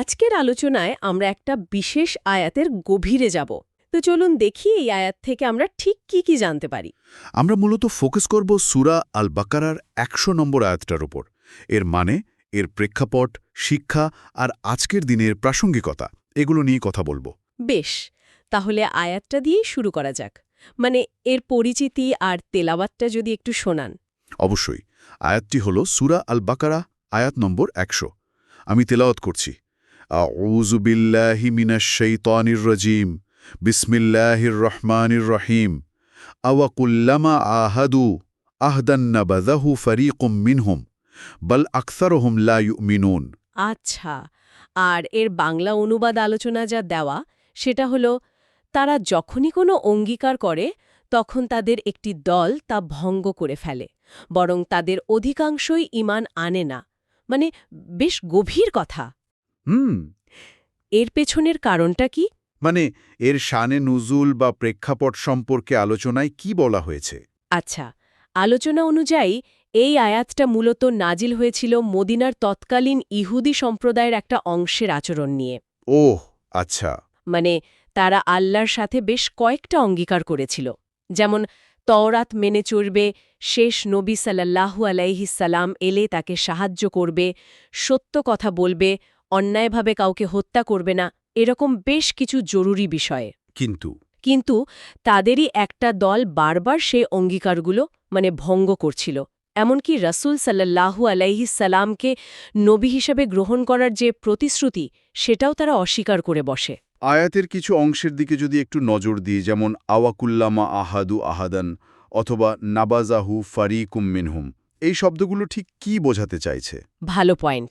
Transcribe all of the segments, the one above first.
আজকের আলোচনায় আমরা একটা বিশেষ আয়াতের গভীরে যাব। তো চলুন দেখি এই আয়াত থেকে আমরা ঠিক কি কি জানতে পারি। আমরা মূলত ফোকাস করব সুরা আল বাকারার একশো নম্বর আয়াতটার উপর। এর মানে এর প্রেক্ষাপট শিক্ষা আর আজকের দিনের প্রাসঙ্গিকতা এগুলো নিয়ে কথা বলব। বেশ তাহলে আয়াতটা দিয়েই শুরু করা যাক। মানে এর পরিচিতি আর তেলাওয়াতটা যদি একটু শোনান। অবশ্যই আয়াতটি হল সুরা আল বাকারা আয়াত নম্বর একশো। আমি তেলাওয়াত করছি। আউজুবিল্লাহি মিনাশ শৈতানির রাজিম। বিসমিল্লাহির রহমানির রহিম। আওয়াকুল্লামা আহাদু আহদান্নাবাদাহু ফরিকুম মিনহুম। বল আকসারহুম লা ইউমিনুন। আচ্ছা আর এর বাংলা অনুবাদ আলোচনা যা দেওয়া, সেটা হলো, তারা যখনই কোনো অঙ্গীকার করে, তখন তাদের একটি দল তা ভঙ্গ করে ফেলে, বরং তাদের অধিকাংশই ইমান আনে না। মানে বেশ গভীর কথা। হুম। এর পেছনের কারণটা কি? মানে এর শানে নুজুল বা প্রেক্ষাপট সম্পর্কে আলোচনায় কি বলা হয়েছে? আচ্ছা আলোচনা অনুযায়ী এই আয়াতটা মূলত নাজিল হয়েছিল মদিনার তৎকালীন ইহুদি সম্প্রদায়ের একটা অংশের আচরণ নিয়ে। ওহ আচ্ছা। মানে তারা আল্লাহর সাথে বেশ কয়েকটা অঙ্গীকার করেছিল। যেমন তওরাত মেনে চলবে শেষ নবী সাল্লাল্লাহু আলাইহিসাল্লাম এলে তাকে সাহায্য করবে সত্য কথা বলবে অন্যায়ভাবে কাউকে হত্যা করবে না এরকম বেশ কিছু জরুরি বিষয়ে। কিন্তু? কিন্তু তাদেরই একটা দল বারবার সেই অঙ্গীকারগুলো মানে ভঙ্গ করছিল। এমনকি রাসূল সাল্লাল্লাহু আলাইহিসাল্লামকে নবী হিসেবে গ্রহণ করার যে প্রতিশ্রুতি সেটাও তারা অস্বীকার করে বসে। আয়াতের কিছু অংশের দিকে যদি একটু নজর দিই যেমন আওয়াকুল্লামা আহাদু আহাদান অথবা নাবাজাহু ফারিকুম মিনহুম। এই শব্দগুলো ঠিক কি বোঝাতে চাইছে? ভালো পয়েন্ট।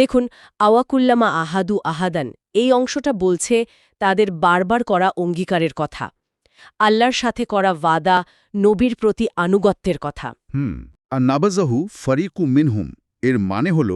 দেখুন আওয়াকুল্লামা আহাদু আহাদান এই অংশটা বলছে তাদের বারবার করা অঙ্গীকারের কথা আল্লাহর সাথে করা ওয়াদা নবীর প্রতি আনুগত্যের কথা। হুম আর নাবাজাহু ফারিকু মিনহুম এর মানে হল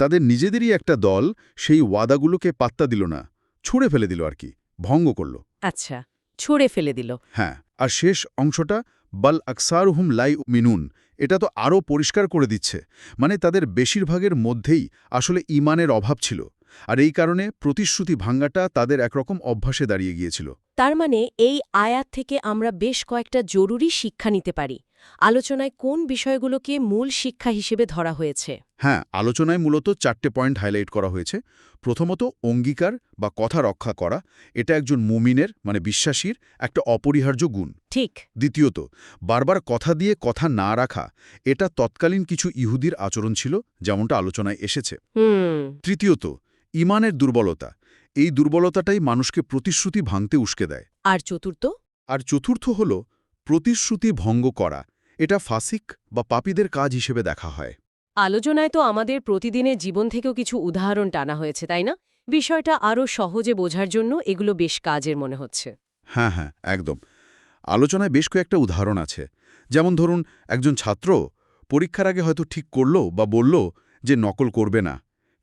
তাদের নিজেদেরই একটা দল সেই ওয়াদাগুলোকে পাত্তা দিল না ছুঁড়ে ফেলে দিল আর কি ভঙ্গ করল। আচ্ছা ছুঁড়ে ফেলে দিল। হ্যাঁ আর শেষ অংশটা বাল আকসারুহুম লাই মিনুন এটা তো আরও পরিষ্কার করে দিচ্ছে। মানে তাদের বেশিরভাগের মধ্যেই আসলে ইমানের অভাব ছিল। আর এই কারণে প্রতিশ্রুতি ভাঙ্গাটা তাদের একরকম অভ্যাসে দাঁড়িয়ে গিয়েছিল। তার মানে এই আয়াত থেকে আমরা বেশ কয়েকটা জরুরি শিক্ষা নিতে পারি। আলোচনায় কোন বিষয়গুলোকে মূল শিক্ষা হিসেবে ধরা হয়েছে? হ্যাঁ আলোচনায় মূলত চারটে পয়েন্ট হাইলাইট করা হয়েছে। প্রথমত অঙ্গীকার বা কথা রক্ষা করা। এটা একজন মুমিনের মানে বিশ্বাসীর একটা অপরিহার্য গুণ। ঠিক। দ্বিতীয়ত বারবার কথা দিয়ে কথা না রাখা এটা তৎকালীন কিছু ইহুদির আচরণ ছিল যেমনটা আলোচনায় এসেছে। তৃতীয়ত ইমানের দুর্বলতা। এই দুর্বলতাটাই মানুষকে প্রতিশ্রুতি ভাঙতে উস্কে দেয়। আর চতুর্থ? আর চতুর্থ হল প্রতিশ্রুতি ভঙ্গ করা। এটা ফাসিক বা পাপীদের কাজ হিসেবে দেখা হয়। আলোচনায় তো আমাদের প্রতিদিনের জীবন থেকেও কিছু উদাহরণ টানা হয়েছে তাই না? বিষয়টা আরও সহজে বোঝার জন্য এগুলো বেশ কাজের মনে হচ্ছে। হ্যাঁ হ্যাঁ একদম। আলোচনায় বেশ কয়েকটা উদাহরণ আছে। যেমন ধরুন একজন ছাত্র পরীক্ষার আগে হয়তো ঠিক করল বা বলল যে নকল করবে না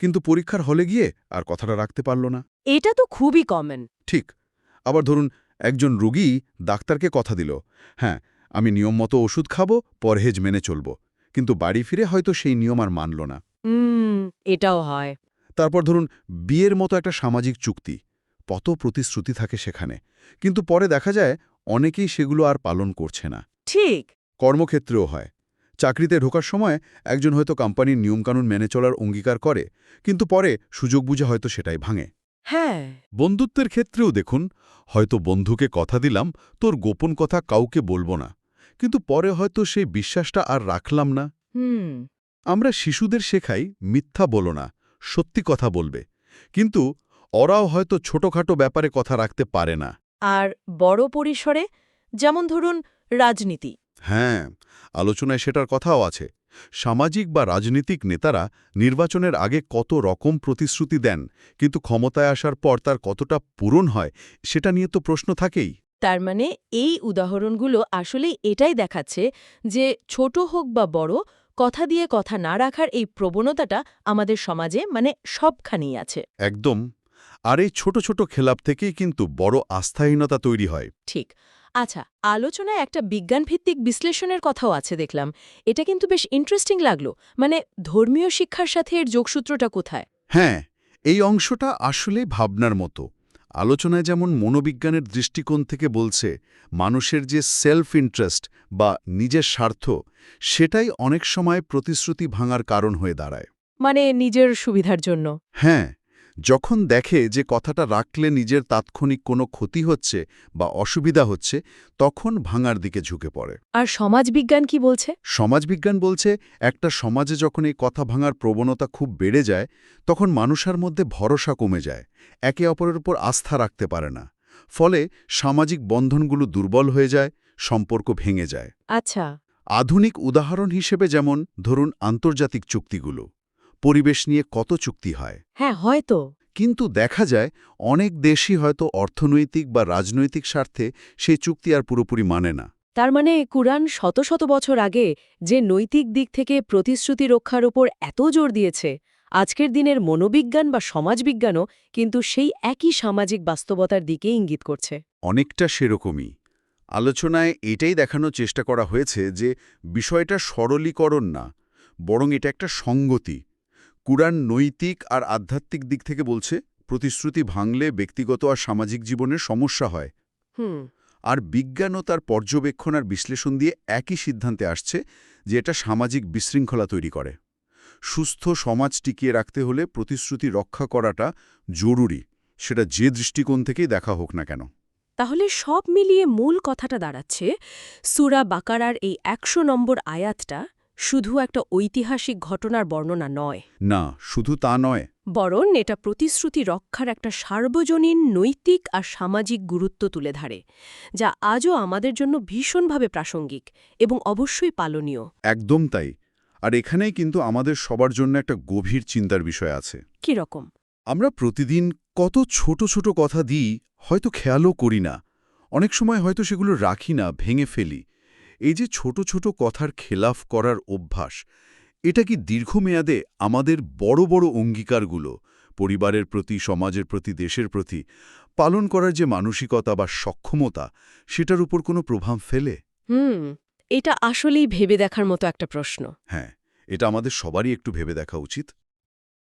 কিন্তু পরীক্ষার হলে গিয়ে আর কথাটা রাখতে পারল না। এটা তো খুবই কমন ঠিক। আবার ধরুন একজন রুগী ডাক্তারকে কথা দিল হ্যাঁ আমি নিয়ম মতো ওষুধ খাব পরহেজ মেনে চলব। কিন্তু বাড়ি ফিরে হয়তো সেই নিয়ম আর মানল না। এটাও হয়। তারপর ধরুন বিয়ের মতো একটা সামাজিক চুক্তি। কত প্রতিশ্রুতি থাকে সেখানে। কিন্তু পরে দেখা যায় অনেকেই সেগুলো আর পালন করছে না। ঠিক। কর্মক্ষেত্রেও হয়। চাকরিতে ঢোকার সময় একজন হয়তো কোম্পানির নিয়মকানুন মেনে চলার অঙ্গীকার করে কিন্তু পরে সুযোগ বুঝে হয়তো সেটাই ভাঙে। হ্যাঁ। বন্ধুত্বের ক্ষেত্রেও দেখুন হয়তো বন্ধুকে কথা দিলাম তোর গোপন কথা কাউকে বলব না। কিন্তু পরে হয়তো সেই বিশ্বাসটা আর রাখলাম না। হুম। আমরা শিশুদের শেখাই মিথ্যা বলো না সত্যি কথা বলবে। কিন্তু ওরাও হয়তো ছোটখাটো ব্যাপারে কথা রাখতে পারে না। আর বড় পরিসরে যেমন ধরুন রাজনীতি। হ্যাঁ আলোচনায় সেটার কথাও আছে। সামাজিক বা রাজনীতিক নেতারা নির্বাচনের আগে কত রকম প্রতিশ্রুতি দেন কিন্তু ক্ষমতায় আসার পর তার কতটা পূরণ হয় সেটা নিয়ে তো প্রশ্ন থাকেই। তার মানে এই উদাহরণগুলো আসলেই এটাই দেখাচ্ছে যে ছোট হোক বা বড় কথা দিয়ে কথা না রাখার এই প্রবণতাটা আমাদের সমাজে মানে সবখানেই আছে। একদম। আর এই ছোট ছোট খেলাপ থেকেই কিন্তু বড় আস্থাহীনতা তৈরি হয়। ঠিক। আচ্ছা আলোচনায় একটা বিজ্ঞানভিত্তিক বিশ্লেষণের কথাও আছে দেখলাম। এটা কিন্তু বেশ ইন্টারেস্টিং লাগল। মানে ধর্মীয় শিক্ষার সাথে এর যোগসূত্রটা কোথায়? হ্যাঁ এই অংশটা আসলে ভাবনার মতো। আলোচনায় যেমন মনোবিজ্ঞানের দৃষ্টিকোণ থেকে বলছে মানুষের যে সেলফ ইন্টারেস্ট বা নিজের স্বার্থ সেটাই অনেক সময় প্রতিশ্রুতি ভাঙার কারণ হয়ে দাঁড়ায়। মানে নিজের সুবিধার জন্য। হ্যাঁ যখন দেখে যে কথাটা রাখলে নিজের তাৎক্ষণিক কোনো ক্ষতি হচ্ছে বা অসুবিধা হচ্ছে তখন ভাঙার দিকে ঝুঁকে পড়ে। আর সমাজবিজ্ঞান কি বলছে? সমাজবিজ্ঞান বলছে একটা সমাজে যখন এই কথা ভাঙার প্রবণতা খুব বেড়ে যায় তখন মানুষের মধ্যে ভরসা কমে যায় একে অপরের উপর আস্থা রাখতে পারে না। ফলে সামাজিক বন্ধনগুলো দুর্বল হয়ে যায় সম্পর্ক ভেঙে যায়। আচ্ছা। আধুনিক উদাহরণ হিসেবে যেমন ধরুন আন্তর্জাতিক চুক্তিগুলো। পরিবেশ নিয়ে কত চুক্তি হয়। হ্যাঁ হয়তো। কিন্তু দেখা যায় অনেক দেশই হয়তো অর্থনৈতিক বা রাজনৈতিক স্বার্থে সেই চুক্তি আর পুরোপুরি মানে না। তার মানে কুরআন শত শত বছর আগে যে নৈতিক দিক থেকে প্রতিশ্রুতি রক্ষার ওপর এত জোর দিয়েছে আজকের দিনের মনোবিজ্ঞান বা সমাজবিজ্ঞানও কিন্তু সেই একই সামাজিক বাস্তবতার দিকে ইঙ্গিত করছে। অনেকটা সেরকমই। আলোচনায় এটাই দেখানোর চেষ্টা করা হয়েছে যে বিষয়টা সরলীকরণ না বরং এটা একটা সঙ্গতি। কুরআন নৈতিক আর আধ্যাত্মিক দিক থেকে বলছে প্রতিশ্রুতি ভাঙলে ব্যক্তিগত আর সামাজিক জীবনের সমস্যা হয়। হুম। আর বিজ্ঞান ও তার পর্যবেক্ষণ আর বিশ্লেষণ দিয়ে একই সিদ্ধান্তে আসছে যে এটা সামাজিক বিশৃঙ্খলা তৈরি করে। সুস্থ সমাজ টিকিয়ে রাখতে হলে প্রতিশ্রুতি রক্ষা করাটা জরুরি সেটা যে দৃষ্টিকোণ থেকেই দেখা হোক না কেন। তাহলে সব মিলিয়ে মূল কথাটা দাঁড়াচ্ছে সুরা বাকারার এই একশো নম্বর আয়াতটা শুধু একটা ঐতিহাসিক ঘটনার বর্ণনা নয়। না শুধু তা নয়। বরং এটা প্রতিশ্রুতি রক্ষার একটা সার্বজনীন নৈতিক আর সামাজিক গুরুত্ব তুলে ধরে যা আজও আমাদের জন্য ভীষণভাবে প্রাসঙ্গিক এবং অবশ্যই পালনীয়। একদম তাই। আর এখানেই কিন্তু আমাদের সবার জন্য একটা গভীর চিন্তার বিষয় আছে। কি রকম? আমরা প্রতিদিন কত ছোট ছোট কথা দিই হয়তো খেয়ালও করি না। অনেক সময় হয়তো সেগুলো রাখি না ভেঙে ফেলি। এই যে ছোট ছোট কথার খেলাফ করার অভ্যাস এটা কি দীর্ঘমেয়াদে আমাদের বড় বড় অঙ্গীকারগুলো পরিবারের প্রতি সমাজের প্রতি দেশের প্রতি পালন করার যে মানসিকতা বা সক্ষমতা সেটার উপর কোনো প্রভাব ফেলে? হুম এটা আসলেই ভেবে দেখার মতো একটা প্রশ্ন। হ্যাঁ এটা আমাদের সবারই একটু ভেবে দেখা উচিত।